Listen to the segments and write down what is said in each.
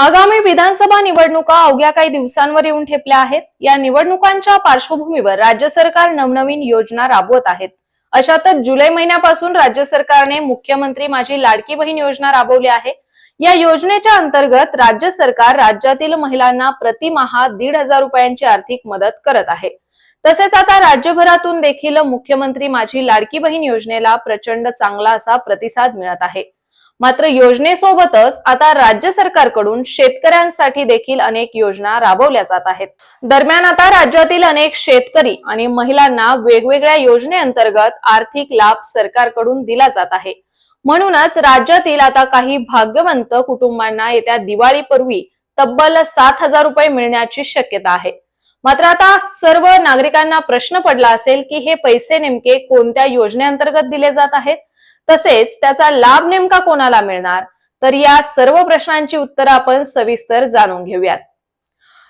आगामी विधानसभा निवडणुका अवघ्या काही दिवसांवर येऊन ठेपल्या आहेत. या निवडणुकांच्या पार्श्वभूमीवर राज्य सरकार नवनवीन योजना राबवत आहेत. अशातच जुलै महिन्यापासून राज्य सरकारने मुख्यमंत्री माझी लाडकी बहीण योजना राबवली आहे. या योजनेच्या अंतर्गत राज्य सरकार राज्यातील महिलांना प्रतिमाहा दीड हजार रुपयांची आर्थिक मदत करत आहे. तसेच आता राज्यभरातून देखील मुख्यमंत्री माझी लाडकी बहीण योजनेला प्रचंड चांगला असा प्रतिसाद मिळत आहे. मात्र योजनेसोबतच आता राज्य सरकारकडून शेतकऱ्यांसाठी देखील अनेक योजना राबवल्या जात आहेत. दरम्यान आता राज्यातील अनेक शेतकरी आणि महिलांना वेगवेगळ्या योजनेअंतर्गत आर्थिक लाभ सरकारकडून दिला जात आहे. म्हणूनच राज्यातील आता काही भाग्यवंत कुटुंबांना येत्या दिवाळीपूर्वी तब्बल सात हजार रुपये मिळण्याची शक्यता आहे. मात्र आता सर्व नागरिकांना प्रश्न पडला असेल की हे पैसे नेमके कोणत्या योजनेअंतर्गत दिले जात आहेत? तसेच त्याचा लाभ नेमका कोणाला मिळणार? तर या सर्व प्रश्नांची उत्तरं आपण सविस्तर जाणून घेऊयात.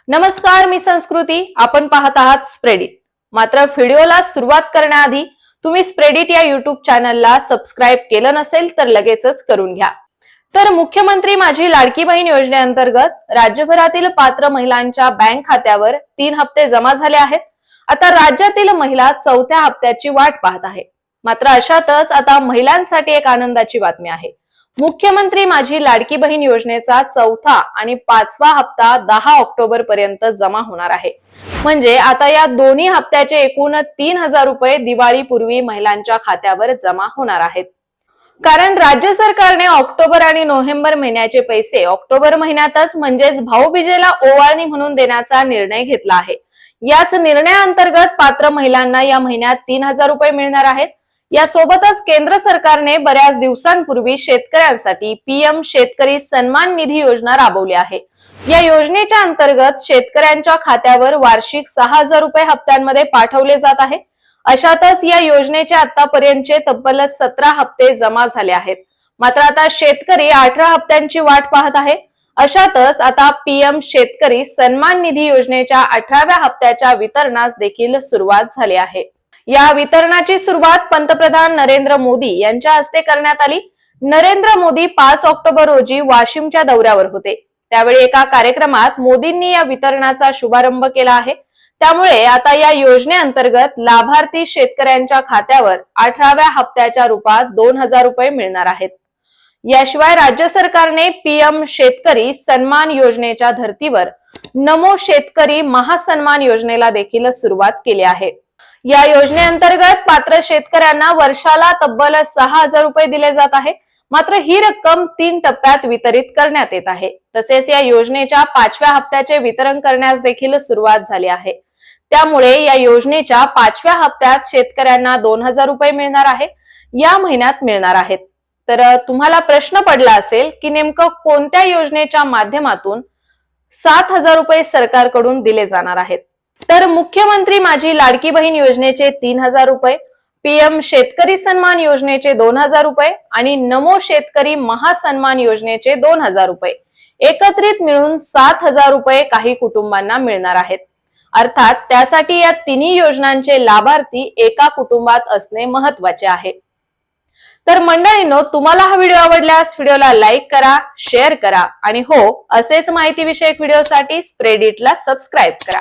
नमस्कार मी संस्कृती. आपण पाहत आहात स्प्रेडिट मात्र व्हिडिओला सुरुवात करण्याआधी तुम्ही स्प्रेडिट या युट्यूब चॅनलला सबस्क्राईब केलं नसेल तर लगेचच करून घ्या. तर मुख्यमंत्री माझी लाडकी बहीण योजनेअंतर्गत राज्यभरातील पात्र महिलांच्या बँक खात्यावर तीन हप्ते जमा झाले आहेत. आता राज्यातील महिला चौथ्या हप्त्याची वाट पाहत आहे मात्र अशातच आता महिलांसाठी एक आनंदाची बातमी आहे. मुख्यमंत्री माझी लाडकी बहीण योजनेचा चौथा आणि पाचवा हप्ता दहा ऑक्टोबर पर्यंत जमा होणार आहे. म्हणजे आता या दोन्ही हप्त्याचे एकूण तीन हजार रुपये दिवाळीपूर्वी महिलांच्या खात्यावर जमा होणार आहेत. कारण राज्य सरकारने ऑक्टोबर आणि नोव्हेंबर महिन्याचे पैसे ऑक्टोबर महिन्यातच म्हणजेच भाऊबीजेला ओवाळणी म्हणून देण्याचा निर्णय घेतला आहे. याच निर्णयाअंतर्गत पात्र महिलांना या महिन्यात तीन हजार रुपये मिळणार आहेत. यासोबतच केंद्र सरकारने बऱ्याच दिवसांपूर्वी शेतकऱ्यांसाठी पीएम शेतकरी सन्मान निधी योजना राबवली आहे. या योजनेच्या अंतर्गत शेतकऱ्यांच्या खात्यावर वार्षिक सहा हजार रुपये हप्त्यांमध्ये पाठवले जात आहे. अशातच या योजनेचे आतापर्यंतचे तब्बल सतरा हप्ते जमा झाले आहेत. मात्र आता शेतकरी अठरा हप्त्यांची वाट पाहत आहे. अशातच आता पीएम शेतकरी सन्मान निधी योजनेच्या अठराव्या हप्त्याच्या वितरणास देखील सुरुवात झाली आहे. या वितरणाची सुरुवात पंतप्रधान नरेंद्र मोदी यांच्या हस्ते करण्यात आली. नरेंद्र मोदी पाच ऑक्टोबर रोजी वाशिमच्या दौऱ्यावर होते. त्यावेळी एका कार्यक्रमात मोदींनी या वितरणाचा शुभारंभ केला आहे. त्यामुळे आता या योजनेअंतर्गत लाभार्थी शेतकऱ्यांच्या खात्यावर अठराव्या हप्त्याच्या रूपात दोन हजार रुपये मिळणार आहेत. याशिवाय राज्य सरकारने पीएम शेतकरी सन्मान योजनेच्या धर्तीवर नमो शेतकरी महासन्मान योजनेला देखील सुरुवात केली आहे. या योजनेअंतर्गत पात्र शेतकऱ्यांना वर्षाला तब्बल सहा हजार रुपये दिले जात आहे. मात्र ही रक्कम तीन टप्प्यात वितरित करण्यात येत आहे. तसेच या योजनेच्या पाचव्या हप्त्याचे वितरण करण्यास देखील सुरुवात झाली आहे. त्यामुळे या योजनेच्या पाचव्या हप्त्यात शेतकऱ्यांना दोन हजार रुपये मिळणार आहे. या महिन्यात मिळणार आहेत. तर तुम्हाला प्रश्न पडला असेल की नेमकं कोणत्या योजनेच्या माध्यमातून सात हजार रुपये सरकारकडून दिले जाणार आहेत? तर मुख्यमंत्री माझी लाडकी बहीण योजनेचे तीन हजार रुपये पीएम शेतकरी सन्मान योजनेचे दोन हजार रुपये आणि नमो शेतकरी महासन्मान योजनेचे दोन हजार रुपये. एकत्रित मिळून सात हजार रुपये काही कुटुंबांना मिळणार आहेत. अर्थात त्यासाठी या तिन्ही योजनांचे लाभार्थी एका कुटुंबात असणे महत्त्वाचे आहे. तर मंडळींनो तुम्हाला हा व्हिडिओ आवडल्यास व्हिडिओला लाईक करा शेअर करा आणि हो असेच माहिती विषयक व्हिडिओसाठी स्प्रेडिटला सबस्क्राईब करा.